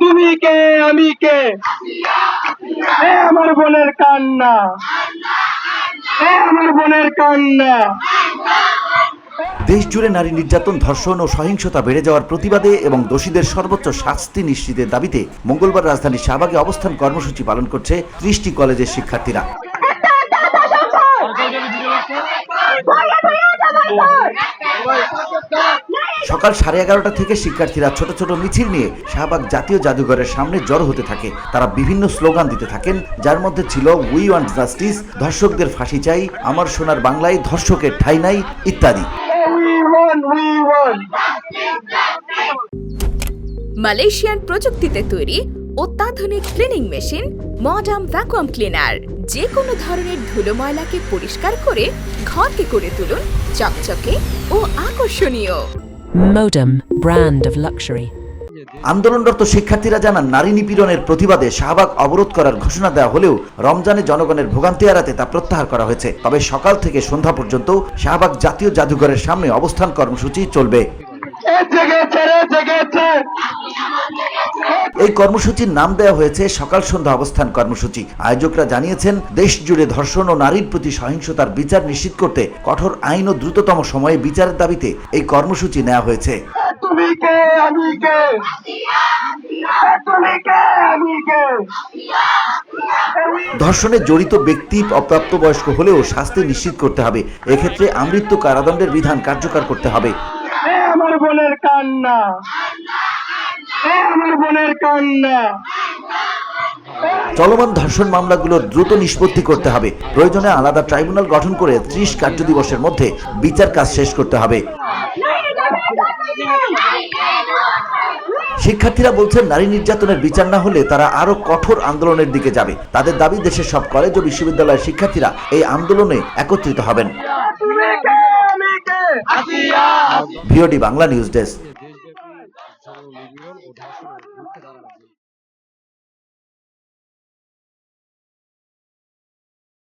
তুমি কে? আমি কে? আমার বোনের কান্না। আমার বোনের কান্না। দেশ জুড়ে নারী নির্যাতন, ধর্ষণ ও সহিংসতা বেড়ে যাওয়ার প্রতিবাদে এবং দোষীদের সর্বোচ্চ শাস্তি নিশ্চিতের দাবিতে মঙ্গলবার রাজধানীর শাহবাগে অবস্থান কর্মসূচি পালন করছে ত্রিশটি কলেজের শিক্ষার্থীরা। সকাল সাড়ে এগারোটা থেকে শিক্ষার্থীরা ছোট ছোট মিছিল নিয়ে শাহবাগ জাতীয় জাদুঘরের সামনে জড়ো হতে থাকে। তারা বিভিন্ন স্লোগান দিতে থাকেন, যার মধ্যে ছিল উই ওয়ান্ট জাস্টিস ধর্ষকদের ফাঁসি চাই, আমার সোনার বাংলায় ধর্ষকের ঠাই নাই, ইত্যাদি। মালয়েশিয়ান প্রযুক্তিতে তৈরি অত্যাধুনিক cleaning machine, modern vacuum cleaner যে কোনো ধরনের ধুলো ময়লাকে পরিষ্কার করে ঘরকে করে তুলুন, চকচকে ও আকর্ষণীয়। Modem, brand of luxury. আন্দোলনরত শিক্ষার্থীরা জানান নারী নিপীড়নের প্রতিবাদে শাহবাগ অবরোধ করার ঘোষণা দেওয়া হলেও রমজানে জনগণের ভোগান্তি এড়াতে তা প্রত্যাহার করা হয়েছে। তবে সকাল থেকে সন্ধ্যা পর্যন্ত শাহবাগ জাতীয় জাদুঘরের সামনে অবস্থান কর্মসূচি চলবে। এই কর্মসূচির নাম দেওয়া হয়েছে সকাল সন্ধ্যা অবস্থান কর্মসূচি। আয়োজকরা জানিয়েছেন দেশ জুড়ে ধর্ষণ ও নারীর প্রতি সহিংসতার বিচার নিশ্চিত করতে কঠোর আইন ও দ্রুততম সময়ে বিচারের দাবিতে এই কর্মসূচি নেওয়া হয়েছে। এ তুমি কে? আমি কে? তুমি কে? আমি কে? ধর্ষণে জড়িত ব্যক্তি অপ্রাপ্তবয়স্ক হলেও শাস্তি নিশ্চিত করতে হবে। এক্ষেত্রে আমৃত্যু কারাদণ্ডের বিধান কার্যকর করতে হবে। আমার বোনের কান্না। আমার বোনের কান্না। চলমান ধর্ষণ মামলাগুলোর দ্রুত নিষ্পত্তি করতে হবে। প্রয়োজনে আলাদা ট্রাইব্যুনাল গঠন করে ত্রিশ কার্যদিবসের মধ্যে বিচার কাজ শেষ করতে হবে। শিক্ষার্থীরা বলছেন নারী নির্যাতনের বিচার না হলে তারা আরও কঠোর আন্দোলনের দিকে যাবে। তাদের দাবি দেশের সব কলেজ ও বিশ্ববিদ্যালয়ের শিক্ষার্থীরা এই আন্দোলনে একত্রিত হবেন। VOD Bangla news desk.